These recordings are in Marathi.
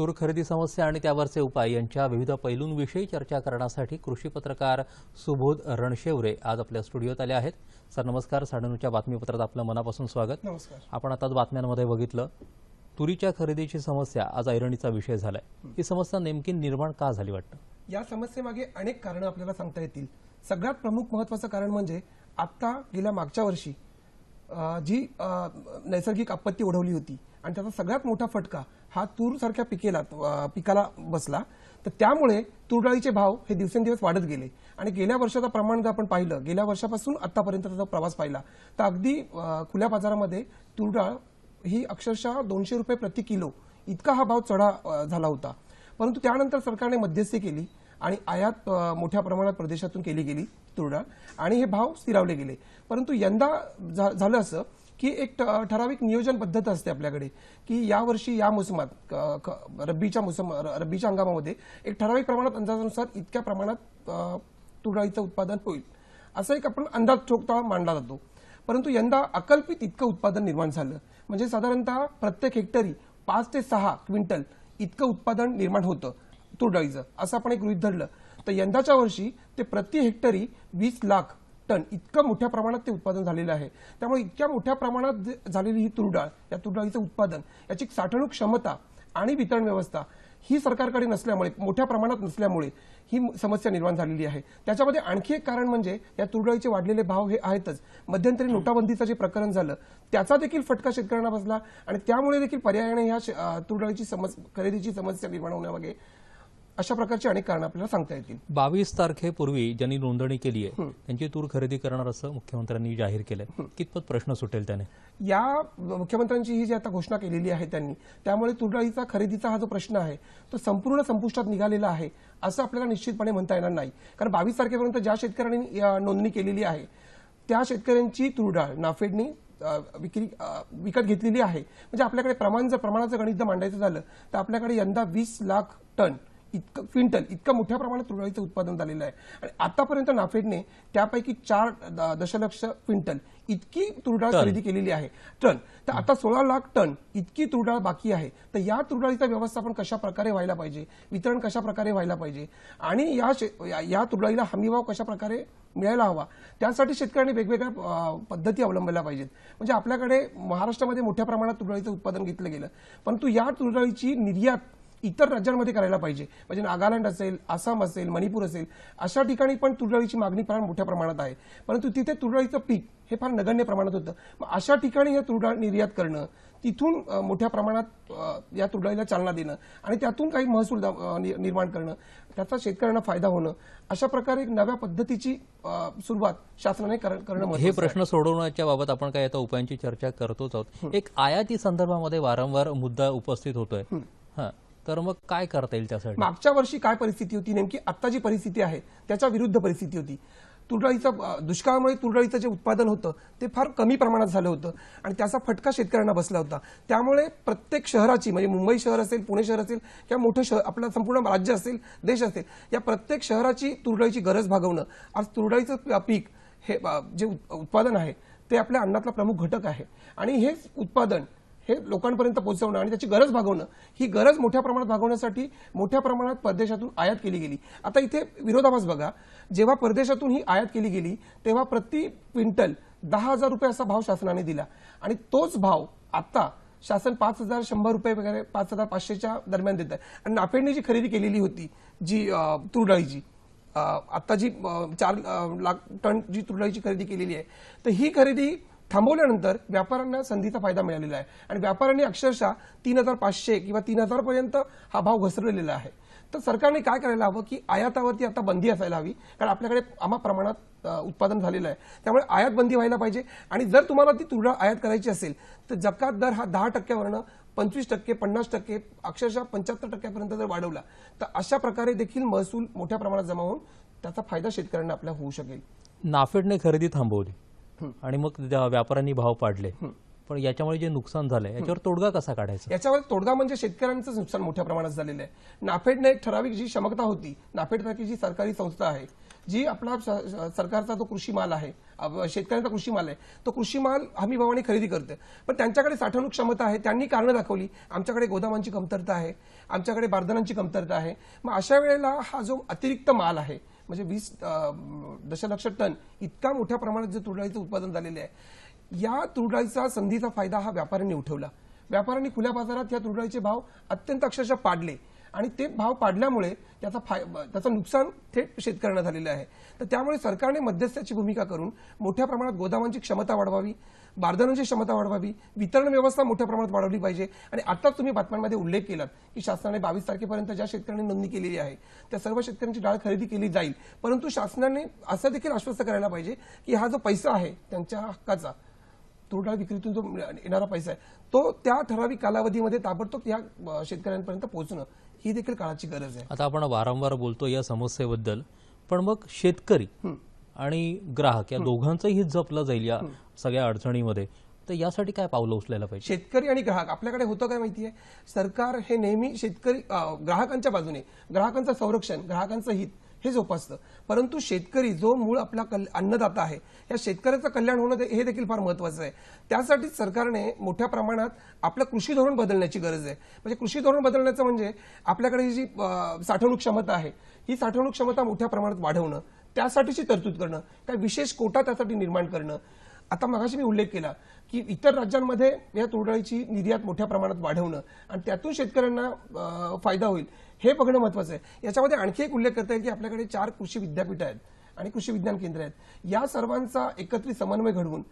तूर खरेदी समस्या आणि त्यावरचे उपाय यांच्या विविध पैलूंविषयी चर्चा करण्यासाठी कृषी पत्रकार सुबोध रणशेवरे आज आपल्या स्टुडिओत आले आहेत. सर नमस्कार. साडेनऊच्या बातमीपत्रात आपलं मनापासून स्वागत. नमस्कार. आपण आताच बातम्यांमध्ये बघितलं तुरीच्या खरेदीची समस्या आज ऐरणीचा विषय झालाय. ही समस्या नेमकी निर्माण का झाली वाटतं? या समस्येमागे अनेक कारणं आपल्याला सांगता येतील. सगळ्यात प्रमुख महत्वाचं कारण म्हणजे आता गेल्या मागच्या वर्षी जी नैसर्गिक आपत्ती ओढवली होती आणि त्याचा सगळ्यात मोठा फटका हा तूर सारख्या पिकेला पिकाला बसला. तर त्यामुळे तूर डाळीचे भाव हे दिवसेंदिवस वाढत गेले. आणि गेल्या वर्षाचं प्रमाण जर आपण पाहिलं गेल्या वर्षापासून आतापर्यंत त्याचा प्रवास पाहिला तर अगदी खुल्या बाजारामध्ये तूर डाळ ही अक्षरशः दोनशे रुपये प्रति किलो इतका हा भाव चढा झाला होता. परंतु त्यानंतर सरकारने मध्यस्थी केली आणि आयात मोठ्या प्रमाणात प्रदेशातून केली गेली तुरडाळ आणि हे भाव स्थिरावले गेले. परंतु यंदा झा- झालं असं की एक ठ- ठराविक नियोजन पद्धत असते आपल्याकडे की यावर्षी या मोसमात रब्बीच्या मोसम रब्बीच्या हंगामामध्ये एक ठराविक प्रमाणात अंदाजानुसार इतक्या प्रमाणात तुरडाळीचं उत्पादन होईल. असा एक आपण अंदाज ठोकता मांडला जातो. परंतु यंदा अकल्पित इतकं उत्पादन निर्माण झालं. म्हणजे साधारणतः प्रत्येक हेक्टरी पाच ते सहा क्विंटल इतकं उत्पादन निर्माण होतं तुरडाळीचं असं आपण एक गृहीत धरलं. तर यंदाच्या वर्षी ते प्रति हेक्टरी वीस लाख टन इतकं मोठ्या प्रमाणात ते उत्पादन झालेलं आहे. त्यामुळे इतक्या मोठ्या प्रमाणात जे- झालेली ही तुरडाळ या तुरडाळीचं उत्पादन याची साठवणूक क्षमता आणि वितरण व्यवस्था ही सरकारकडे नसल्यामुळे मोठ्या प्रमाणात नसल्यामुळे ही समस्या निर्माण झालेली आहे. त्याच्यामध्ये आणखी एक कारण म्हणजे या तुरडाळीचे वाढलेले भाव हे आहेतच. मध्यंतरी नोटाबंदीचं जे प्रकरण झालं त्याचा देखील फटका शेतकऱ्यांना बसला आणि त्यामुळे देखील पर्यायाने ह्या तुरडाळीची समज खरेदीची समस्या निर्माण होण्यामागे अशा प्रकारची अनेक कारणं आपल्याला सांगता येतील. बावीस तारखेपूर्वी ज्यांनी नोंदणी केली आहे त्यांची तूर खरेदी करणार असं मुख्यमंत्र्यांनी जाहीर केलंय. कितपत प्रश्न सुटेल त्याने? या मुख्यमंत्र्यांची ही जी आता घोषणा केलेली आहे त्यांनी त्यामुळे तुरडाळीचा खरेदीचा हा जो प्रश्न आहे तो संपूर्ण संपुष्टात निघालेला आहे असं आपल्याला निश्चितपणे म्हणता येणार नाही. कारण बावीस तारखेपर्यंत ज्या शेतकऱ्यांनी नोंदणी केलेली आहे त्या शेतकऱ्यांची तुरडाळ नाफेडनी विक्री विकत घेतलेली आहे. म्हणजे आपल्याकडे प्रमाण जर प्रमाणाचं गणित जर मांडायचं झालं तर आपल्याकडे यंदा वीस लाख टन इतकं क्विंटल इतकं मोठ्या प्रमाणात तुरडाळीचं उत्पादन झालेलं आहे. आणि आतापर्यंत नाफेडने त्यापैकी चार दशलक्ष क्विंटल इतकी तुरडाळ. खरेदी केलेली आहे. टन. तर आता सोळा लाख टन इतकी तुरडाळ बाकी आहे. तर या तुरडाळीचं व्यवस्थापन कशा प्रकारे व्हायला पाहिजे? वितरण कशा प्रकारे व्हायला पाहिजे? आणि या या- तुरडाळीला हमीभाव कशा प्रकारे मिळायला हवा? त्यासाठी शेतकऱ्यांनी वेगवेगळ्या पद्धती अवलंबायला पाहिजेत. म्हणजे आपल्याकडे महाराष्ट्रामध्ये मोठ्या प्रमाणात तुरडाळीचं उत्पादन घेतलं गेलं. परंतु या तुरडाळीची निर्यात इतर राज्यांमध्ये करायला पाहिजे. म्हणजे नागालँड असेल आसाम असेल मणिपूर असेल अशा ठिकाणी पण तुरडाळीची मागणी फार मोठ्या प्रमाणात आहे. परंतु तिथे तुरडाळीचं पीक हे फार नगण्य प्रमाणात होतं. मग अशा ठिकाणी हे तुरडाळ निर्यात करणं तिथून मोठ्या प्रमाणात या तुरडाळीला चालना देणं आणि त्यातून काही महसूल निर्माण करणं त्याचा शेतकऱ्यांना फायदा होणं अशा प्रकारे एक नव्या पद्धतीची सुरुवात शासनाने कर- करणं हे. प्रश्न सोडवण्याच्या बाबत आपण काय आता उपायांची चर्चा करतोच आहोत. एक आयाती संदर्भामध्ये वारंवार मुद्दा उपस्थित होतोय. हा. तर मग काय करता येईल त्यासाठी? मागच्या वर्षी काय परिस्थिती होती नेमकी? आता जी परिस्थिती आहे त्याच्या विरुद्ध परिस्थिती होती. तुरडाळीचं दुष्काळामुळे तुरडाळीचं जे उत्पादन होतं ते फार कमी प्रमाणात झालं होतं आणि त्याचा फटका शेतकऱ्यांना बसला होता. त्यामुळे प्रत्येक शहराची म्हणजे मुंबई शहर असेल पुणे शहर असेल किंवा मोठं शहर आपलं संपूर्ण राज्य असेल देश असेल या प्रत्येक शहराची तुरडाळीची गरज भागवणं आज तुरडाळीचं पीक हे जे उत्पादन आहे ते आपल्या अन्नातला प्रमुख घटक आहे. आणि हेच उत्पादन हे लोकांपर्यंत पोहोचवणं आणि त्याची गरज भागवणं ही गरज मोठ्या प्रमाणात भागवण्यासाठी मोठ्या प्रमाणात परदेशातून आयात केली गेली. आता इथे विरोधाभास बघा. जेव्हा परदेशातून ही आयात केली गेली तेव्हा प्रति क्विंटल दहा हजार रुपये असा भाव शासनाने दिला. आणि तोच भाव आता शासन पाच हजार शंभर रुपये वगैरे पाच हजार पाचशेच्या दरम्यान देत आहे. आणि नाफेडने जी खरेदी केलेली होती जी अं, तूर डाळीची आता जी चार लाख टन जी तुरडाळीची खरेदी केलेली आहे तर ही खरेदी थांबवल्यानंतर व्यापाऱ्यांना संधीचा फायदा मिळालेला आहे. आणि व्यापाऱ्यांनी अक्षरशः तीन हजार पाचशे किंवा तीन हजार पर्यंत हा भाव घसरलेला आहे. तर सरकारने काय करायला हवं की आयातावरती आता बंदी असायला हवी कारण आपल्याकडे आम्हा प्रमाणात उत्पादन झालेलं आहे. त्यामुळे आयात बंदी व्हायला पाहिजे. आणि जर तुम्हाला ती तुरडाळ आयात करायची असेल तर जकात दर हा दहा टक्क्यावरनं पंचवीस टक्के पन्नास टक्के अक्षरशः पंच्याहत्तर टक्क्यापर्यंत जर वाढवला तर अशा प्रकारे देखील महसूल मोठ्या प्रमाणात जमा होऊन त्याचा फायदा शेतकऱ्यांना आपल्या होऊ शकेल. नाफेडने खरेदी थांबवली. आणि मग व्यापाऱ्यांनी भाव पाडले. पण याच्यामुळे जे नुकसान झालंय याच्यावर तोडगा कसा काढायचा? याच्यावर तोडगा म्हणजे शेतकऱ्यांचं नुकसान मोठ्या प्रमाणात झालेलं आहे. नाफेडने एक ठराविक जी क्षमता होती नाफेड सारखी जी सरकारी संस्था आहे जी आपला सरकारचा जो कृषी माल आहे शेतकऱ्यांचा कृषी माल आहे तो कृषी माल हमी भावाने खरेदी करते पण त्यांच्याकडे साठवणूक क्षमता आहे त्यांनी कारणं दाखवली. आमच्याकडे गोदामांची कमतरता आहे आमच्याकडे बारदानांची कमतरता आहे. मग अशा वेळेला हा जो अतिरिक्त माल आहे म्हणजे वीस दशलक्ष टन इतका मोठ्या प्रमाणात जे तुरडाळीचं उत्पादन झालेले आहे या तुरडाळीचा संधीचा फायदा हा व्यापाऱ्यांनी उठवला. व्यापाऱ्यांनी खुल्या बाजारात या तुरडाळीचे भाव अत्यंत अक्षरशः पाडले. आणि ते भाव पाडल्यामुळे त्याचा फाय त्याचं नुकसान थेट शेतकऱ्यांना झालेलं आहे. तर त्यामुळे सरकारने मध्यस्थाची भूमिका करून मोठ्या प्रमाणात गोदामांची क्षमता वाढवावी बारदानांची क्षमता वाढवावी वितरण व्यवस्था मोठ्या प्रमाणात वाढवली पाहिजे. आणि आताच तुम्ही बातम्यांमध्ये उल्लेख केलात की शासनाने बावीस तारखेपर्यंत ज्या शेतकऱ्यांनी नोंदणी केलेली आहे त्या सर्व शेतकऱ्यांची डाळ खरेदी केली जाईल. परंतु शासनाने असं देखील आश्वस्त करायला पाहिजे की हा जो पैसा आहे त्यांच्या हक्काचा तूर डाळ विक्रीतून जो येणारा पैसा आहे तो त्या ठराविक कालावधीमध्ये ताबडतोब या शेतकऱ्यांपर्यंत पोहोचणं ही देखील काळाची गरज आहे. आता आपण वारंवार बोलतो या समस्येबद्दल पण मग शेतकरी आणि ग्राहक या दोघांचंही हित जपलं जाईल या सगळ्या अडचणीमध्ये. तर यासाठी काय पावलं उचलायला पाहिजे? शेतकरी आणि ग्राहक आपल्याकडे होतं काय माहितीये सरकार हे नेहमी शेतकरी ग्राहकांच्या बाजूने ग्राहकांचं संरक्षण ग्राहकांचं हित हे जोपासतं. परंतु शेतकरी जो मूळ आपला कल- अन्नदाता आहे या शेतकऱ्याचं कल्याण होणं हे देखील फार महत्वाचं आहे. त्यासाठीच सरकारने मोठ्या प्रमाणात आपलं कृषी धोरण बदलण्याची गरज आहे. म्हणजे कृषी धोरण बदलण्याचं म्हणजे आपल्याकडे ही जी साठवणूक क्षमता आहे ही साठवणूक क्षमता मोठ्या प्रमाणात वाढवणं त्यासाठीची तरतूद करणं काही विशेष कोटा त्यासाठी निर्माण करणं आता मगाशी मी उल्लेख केला की इतर राज्यांमध्ये या तुरडाळीची निर्यात मोठ्या प्रमाणात वाढवणं आणि त्यातून शेतकऱ्यांना फायदा होईल हे बघणं महत्वाचं आहे. याच्यामध्ये आणखी एक उल्लेख करता येईल की आपल्याकडे चार कृषी विद्यापीठ आहेत आणि कृषी विज्ञान केंद्र आहेत. या सर्वांचा एकत्रित समन्वय घडवून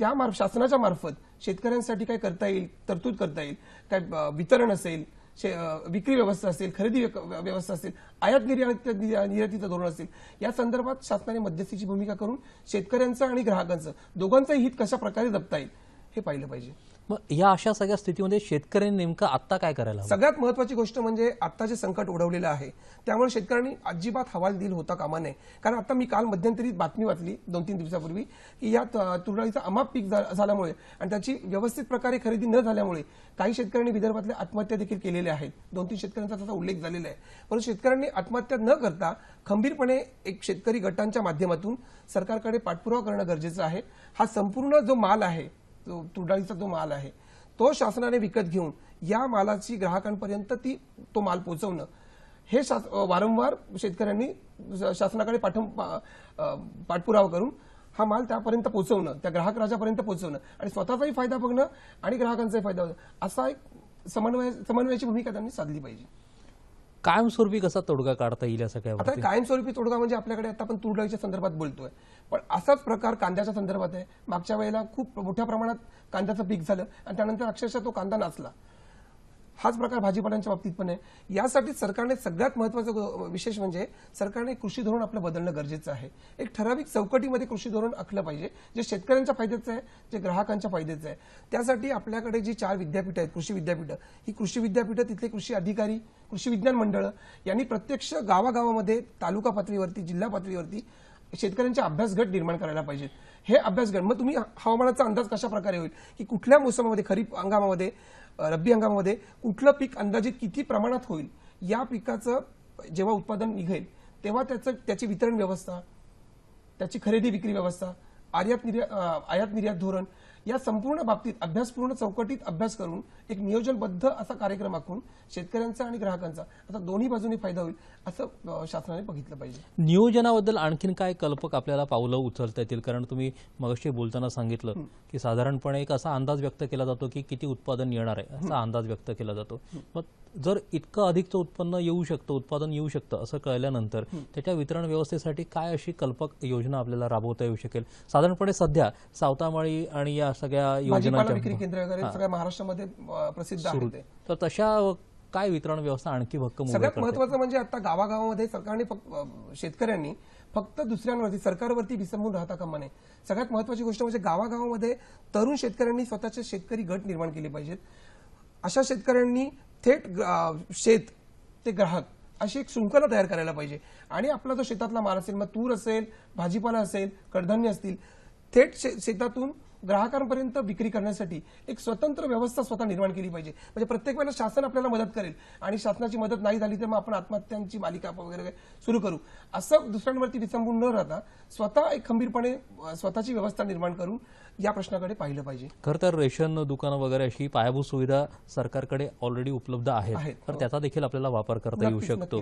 त्या मार्फ शासनाच्या मार्फत शेतकऱ्यांसाठी काय करता येईल तरतूद करता येईल काय वितरण असेल विक्री व्यवस्था असेल खरेदी व्यवस्था असेल आयात निर्यात निर्यातीचं धोरण असेल या संदर्भात शासनाने मध्यस्थीची भूमिका करून शेतकऱ्यांचं आणि ग्राहकांचं दोघांचंही हित कशा प्रकारे जपता येईल हे पाहिलं पाहिजे. मग या अशा सगळ्या स्थितीमध्ये शेतकऱ्यांनी नेमकं आत्ता काय करायला सगळ्यात महत्वाची गोष्ट म्हणजे आत्ता जे संकट ओढवलेलं आहे. त्यामुळे शेतकऱ्यांनी अजिबात हवालदिल होता कामा नये. कारण आता मी काल मध्यंतरी बातमी वाचली दोन तीन दिवसापूर्वी की या त- तुरडाळीचं अमाप पीक झाल्यामुळे आणि त्याची व्यवस्थित प्रकारे खरेदी न झाल्यामुळे काही शेतकऱ्यांनी विदर्भातल्या आत्महत्या देखील केलेल्या आहेत. दोन तीन शेतकऱ्यांचा त्याचा उल्लेख झालेला आहे. परंतु शेतकऱ्यांनी आत्महत्या न करता खंबीरपणे एक शेतकरी गटांच्या माध्यमातून सरकारकडे पाठपुरावा करणं गरजेचं आहे. हा संपूर्ण जो माल आहे जो तुरडाळीचा जो माल आहे. तो शासनाने विकत घेऊन या मालाची ग्राहकांपर्यंत ती तो माल पोहोचवणं. हे शास- वारंवार शेतकऱ्यांनी शासनाकडे पाठ पा- पाठपुरावा करून हा माल त्यापर्यंत पोहोचवणं त्या ग्राहक राजापर्यंत पोहोचवणं. आणि स्वतःचाही फायदा बघणं आणि ग्राहकांचाही फायदा असा एक समन्वय समन्वयाची भूमिका त्यांनी साधली पाहिजे. कायमस्वरूपी कसा तोडगा काढता येईल या आता कायमस्वरूपी तोडगा म्हणजे आपल्याकडे आता आपण तूर डाळीच्या संदर्भात बोलतोय. पण असाच प्रकार कांद्याच्या संदर्भात आहे. मागच्या वेळेला खूप मोठ्या प्रमाणात कांद्याचं पीक झालं आणि त्यानंतर अक्षरशः तो कांदा नाचला. हाच प्रकार भाजीपाल्यांच्या बाबतीत पण आहे. यासाठी सरकारने सगळ्यात महत्वाचं विशेष म्हणजे सरकारने कृषी धोरण आपलं बदलणं गरजेचं आहे. एक ठराविक चौकटीमध्ये कृषी धोरण आखलं पाहिजे जे शेतकऱ्यांच्या फायद्याचं आहे जे ग्राहकांच्या फायद्याचं आहे. त्यासाठी आपल्याकडे जी चार विद्यापीठं आहेत कृषी विद्यापीठं ही कृषी विद्यापीठं तिथले कृषी अधिकारी कृषी विज्ञान मंडळं यांनी प्रत्यक्ष गावागावामध्ये तालुका पातळीवरती जिल्हा पातळीवरती शेतकऱ्यांचे अभ्यास गट निर्माण करायला पाहिजेत. हे अभ्यास गट मग तुम्ही हवामानाचा अंदाज कशा प्रकारे होईल? की कुठल्या मोसमामध्ये खरीप हंगामामध्ये रब्बी हंगामामध्ये कुठलं पीक अंदाजित किती प्रमाणात होईल? या पिकाचं जेव्हा उत्पादन निघेल तेव्हा त्याचं त्याची वितरण व्यवस्था त्याची खरेदी विक्री व्यवस्था आयात निर्यात आयात निर्यात धोरण या संपूर्ण बाबतीत अभ्यासपूर्ण चौकटीत अभ्यास करून एक नियोजनबद्ध असा कार्यक्रम आखून शेतकऱ्यांचा आणि ग्राहकांचा आता दोन्ही बाजूनी फायदा होईल असं शासनाने बघितलं पाहिजे. नियोजनाबद्दल आणखीन काय कल्पक आपल्याला पावलं उचलता येतील? कारण तुम्ही मगाशी बोलताना सांगितलं की साधारणपणे एक असा अंदाज व्यक्त केला जातो की किती उत्पादन येणार आहे असा अंदाज व्यक्त केला जातो. मग जर इतकं अधिकचं उत्पन्न येऊ शकतं उत्पादन येऊ शकतं असं कळल्यानंतर त्याच्या वितरण व्यवस्थेसाठी काय अशी कल्पक योजना आपल्याला राबवता येऊ शकेल? साधारणपणे सध्या सावतामाळी आणि या सगळ्या सगळ्या महाराष्ट्रामध्ये प्रसिद्ध. तर तशा काय वितरण व्यवस्था आणखी भक्कम सगळ्यात? महत्वाचं म्हणजे आता गावागावामध्ये सरकारने शेतकऱ्यांनी फक्त दुसऱ्यांवरती सरकारवरती विसंबून राहता कामा नये. सगळ्यात महत्वाची गोष्ट म्हणजे गावागावामध्ये तरुण शेतकऱ्यांनी स्वतःचे शेतकरी गट निर्माण केले पाहिजेत. अशा शेतकऱ्यांनी थेट ग- शेत ते ग्राहक अशी एक शृंखला तयार करायला पाहिजे. आणि आपला जो शेतातला माल असेल मग तूर असेल भाजीपाला असेल कडधान्य असतील थेट शे- शेतातून ग्राहकांपर्यंत विक्री करण्यासाठी एक स्वतंत्र व्यवस्था स्वतः निर्माण केली पाहिजे. म्हणजे प्रत्येक वेळेला शासन आपल्याला मदत करेल आणि शासनाची मदत नाही झाली तर मग आपण आत्महत्यांची मालिका वगैरे सुरू करू. असं दुसऱ्यांवरती विसंबून न राहता स्वतः एक खंबीरपणे स्वतःची व्यवस्था निर्माण करून या प्रश्नाकडे पाहिलं पाहिजे. खरं तर रेशन दुकानं वगैरे अशी पायाभूत सुविधा सरकारकडे ऑलरेडी उपलब्ध आहेत. आहेत, तर हो. त्याचा देखील आपल्याला वापर करता येऊ शकतो.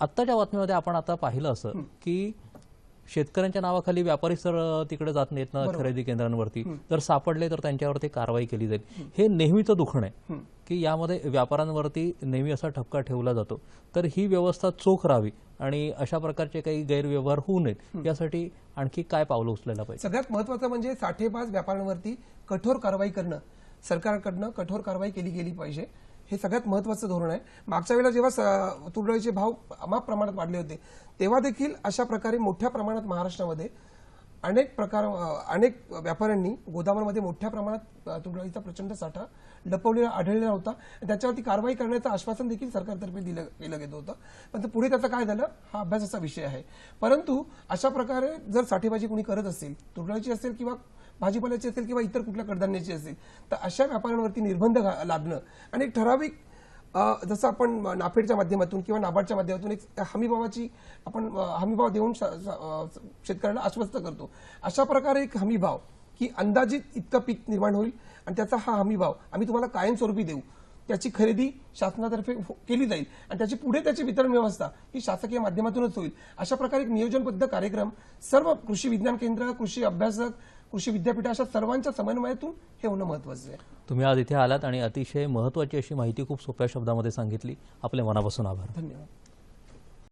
आत्ताच्या बातमीमध्ये आपण आता पाहिलं असं की शेतकऱ्यांच्या नावाखाली व्यापारी सर तिकडे जात नाहीत ना खरेदी केंद्रांवरती. जर सापडले तर त्यांच्यावरती कारवाई केली जाईल. हे नेहमीचं दुखणं आहे की यामध्ये व्यापाऱ्यांवरती नेहमी असा ठपका ठेवला जातो. तर ही व्यवस्था चोख राहावी आणि अशा प्रकारचे काही गैरव्यवहार होऊ नयेत. यासाठी आणखी काय पावलं उचलायला पाहिजे? सगळ्यात महत्वाचं म्हणजे साठेबाज व्यापाऱ्यांवरती कठोर कारवाई करणं. सरकारकडनं कठोर कारवाई केली गेली पाहिजे. हे सगळ्यात महत्वाचं धोरण आहे. मागच्या वेळेला जेव्हा स- भाव अमाप प्रमाणात वाढले होते तेव्हा देखील अशा प्रकारे मोठ्या प्रमाणात महाराष्ट्रामध्ये अनेक प्रकार अनेक व्यापाऱ्यांनी गोदामांमध्ये मोठ्या प्रमाणात अ, प्रचंड साठा लपवलेला आढळलेला होता. आणि त्याच्यावरती कारवाई करण्याचं आश्वासन देखील सरकारतर्फे दिलं केलं गेलं होतं. पण पुढे त्याचं काय झालं हा अभ्यासाचा विषय आहे. परंतु अशा प्रकारे जर साठेबाजी कोणी करत असेल तुरडळीची असेल किंवा भाजीपाल्याची असेल किंवा इतर कुठल्या कडधान्याची असेल तर अशा व्यापाऱ्यांवरती निर्बंध घा- लादणं. आणि एक ठराविक जसं आपण नाफेडच्या माध्यमातून किंवा नाबार्डच्या माध्यमातून एक हमीभावाची आपण हमीभाव देऊन श- शेतकऱ्याला आश्वस्त करतो. अशा प्रकारे एक हमीभाव की अंदाजित इतकं पीक निर्माण होईल आणि त्याचा हा हमीभाव आम्ही तुम्हाला कायमस्वरूपी देऊ. त्याची खरेदी शासनातर्फे हो- केली जाईल आणि त्याची पुढे त्याची वितरण व्यवस्था ही शासकीय माध्यमातूनच होईल. अशा प्रकारे एक नियोजनबद्ध कार्यक्रम सर्व कृषी विज्ञान केंद्र कृषी अभ्यासक कृषी विद्यापीठ अशा सर्वांच्या समन्वयातून हे होणं महत्वाचं आहे. तुम्ही आज इथे आलात आणि अतिशय महत्वाची अशी माहिती खूप सोप्या शब्दामध्ये सांगितली. आपले मनापासून आभार. धन्यवाद.